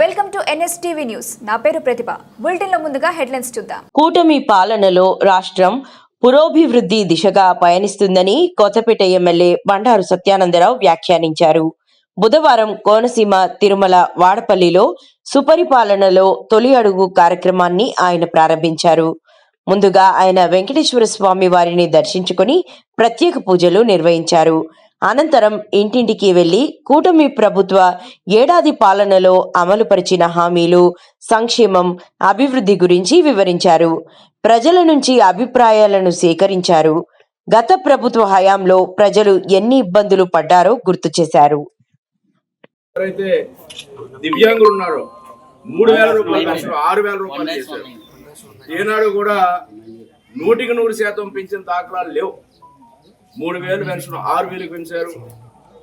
Welcome to NSTV news. నా పేరు ప్రతిభ. బులెటిన్లో ముందుగా హెడ్లైన్స్ చూద్దాం. కూటమి పాలనలో రాష్ట్రం పురోభివృద్ధి దిశగా పయనిస్తుందని కొత్తపేట ఎమ్మెల్యే బండారు సత్యానందరావు వ్యాఖ్యానించారు. బుధవారం కోనసీమ తిరుమల వాడపల్లిలో సుపరిపాలనలో తొలి అడుగు కార్యక్రమాన్ని ఆయన ప్రారంభించారు. ముందుగా ఆయన వెంకటేశ్వర స్వామి వారిని దర్శించుకుని ప్రత్యేక పూజలు నిర్వహించారు. అనంతరం ఇంటింటికి వెళ్ళి కూటమి ప్రభుత్వ ఏడాది పాలనలో అమలుపరిచిన హామీలు సంక్షేమం అభివృద్ధి గురించి వివరించారు. ప్రజల నుంచి అభిప్రాయాలను సేకరించారు. గత ప్రభుత్వ హయాంలో ప్రజలు ఎన్ని ఇబ్బందులు పడ్డారో గుర్తు చేశారు. ఎవరైతే దివ్యాంగులు ఉన్నారో మూడు వేల రూపాయలు ఆరు వేల రూపాయలు చేశారు. ఏనాడు కూడా నూటికి నూరు శాతం పెంచిన దాఖలాలు లేవు. మూడు వేలు పెన్షన్ ఆరు వేలకు పెంచారు.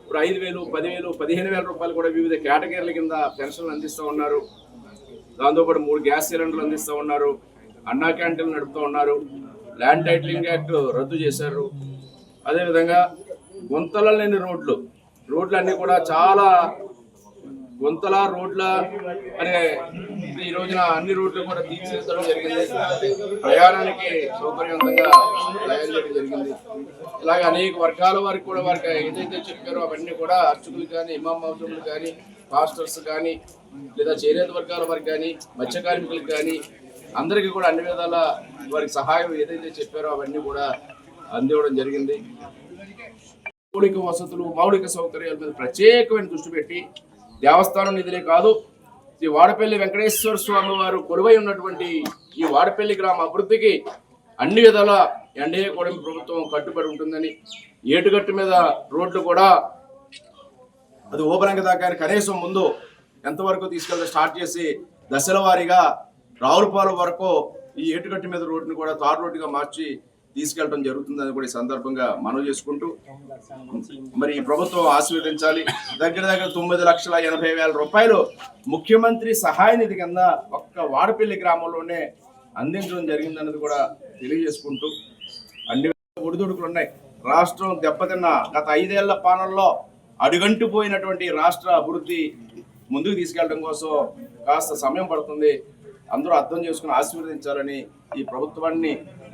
ఇప్పుడు ఐదు వేలు పదివేలు పదిహేను వేల రూపాయలు కూడా వివిధ కేటగిరీల కింద పెన్షన్లు అందిస్తూ ఉన్నారు. దాంతోపాటు మూడు గ్యాస్ సిలిండర్లు అందిస్తూ ఉన్నారు. అన్నా క్యాంటీన్లు నడుపుతూ ఉన్నారు. ల్యాండ్ టైటిలింగ్ యాక్ట్ రద్దు చేశారు. అదేవిధంగా గుంతల లేని రోడ్లు రోడ్లు అన్నీ కూడా చాలా గుంతల రోడ్ల అనే ఈ రోజున అన్ని రోడ్లు కూడా తీర్చిదిద్దడం జరిగింది. ప్రయాణానికి సౌకర్యవంతంగా తయారు చేయడం జరిగింది. ఇలాగే అనేక వర్గాల వారికి కూడా వారికి ఏదైతే చెప్పారో అవన్నీ కూడా అర్చకులు కానీ ఇమాం మౌజులు కానీ పాస్టర్స్ కానీ లేదా చేనేత వర్గాల వారికి కానీ మత్స్య కార్మికులకు కానీ అందరికీ కూడా అన్ని విధాల వారికి సహాయం ఏదైతే చెప్పారో అవన్నీ కూడా అందివ్వడం జరిగింది. మౌలిక వసతులు మౌలిక సౌకర్యాల మీద ప్రత్యేకమైన దృష్టి పెట్టి దేవస్థానం నిధులే కాదు ఈ వాడపల్లి వెంకటేశ్వర స్వామి వారు కొలువై ఉన్నటువంటి ఈ వాడపల్లి గ్రామ అభివృద్ధికి అన్ని విధాల ఎన్డీఏ కూడా ప్రభుత్వం కట్టుబడి ఉంటుందని ఏటుగట్టు మీద రోడ్లు కూడా అది ఓపెనింగ్ దాకా కనీసం ముందు ఎంతవరకు తీసుకెళ్తే స్టార్ట్ చేసి దశల వారీగా రావులపాలెం వరకు ఈ ఏటుగట్టు మీద రోడ్డుని కూడా తారు రోడ్డుగా మార్చి తీసుకెళ్ళడం జరుగుతుందని కూడా ఈ సందర్భంగా మనవి చేసుకుంటూ మరి ఈ ప్రభుత్వం ఆశీర్వదించాలి. దగ్గర దగ్గర తొమ్మిది లక్షల ఎనభై వేల రూపాయలు ముఖ్యమంత్రి సహాయ నిధి కింద ఒక్క వాడపల్లి గ్రామంలోనే అందించడం జరిగిందన్నది కూడా తెలియజేసుకుంటూ అన్ని ఒడిదుడుకులు ఉన్నాయి. రాష్ట్రం దెబ్బతిన్న గత ఐదేళ్ళ పాలనలో అడుగంటిపోయినటువంటి రాష్ట్ర అభివృద్ధి ముందుకు తీసుకెళ్ళడం కోసం కాస్త సమయం పడుతుంది. అందరూ అర్థం చేసుకుని ఆశీర్వదించాలని ఈ ప్రభుత్వాన్ని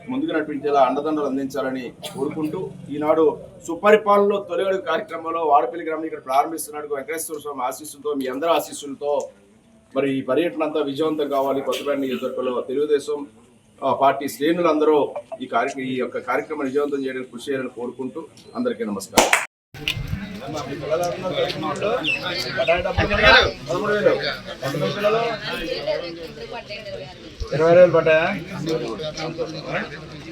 ముందుకు నడిపించేలా అండదండలు అందించాలని కోరుకుంటూ ఈనాడు సుపరిపాలనలో తొలి కార్యక్రమంలో వాడపల్లి గ్రామం ఇక్కడ ప్రారంభిస్తున్నాడు. వెంకటేశ్వర స్వామి ఆశీస్సులతో మీ అందరి ఆశీస్సులతో మరి ఈ పర్యటన అంతా విజయవంతం కావాలి. కొత్తపేట నియోజకవర్గంలో తెలుగుదేశం ఆ, పార్టీ శ్రేణులందరూ ఈ కార్యక్రమం ఈ యొక్క కార్యక్రమం విజయవంతం చేయడానికి కృషి చేయాలని కోరుకుంటూ అందరికీ నమస్కారం. ఇరవై వేలు పడ్డాయా?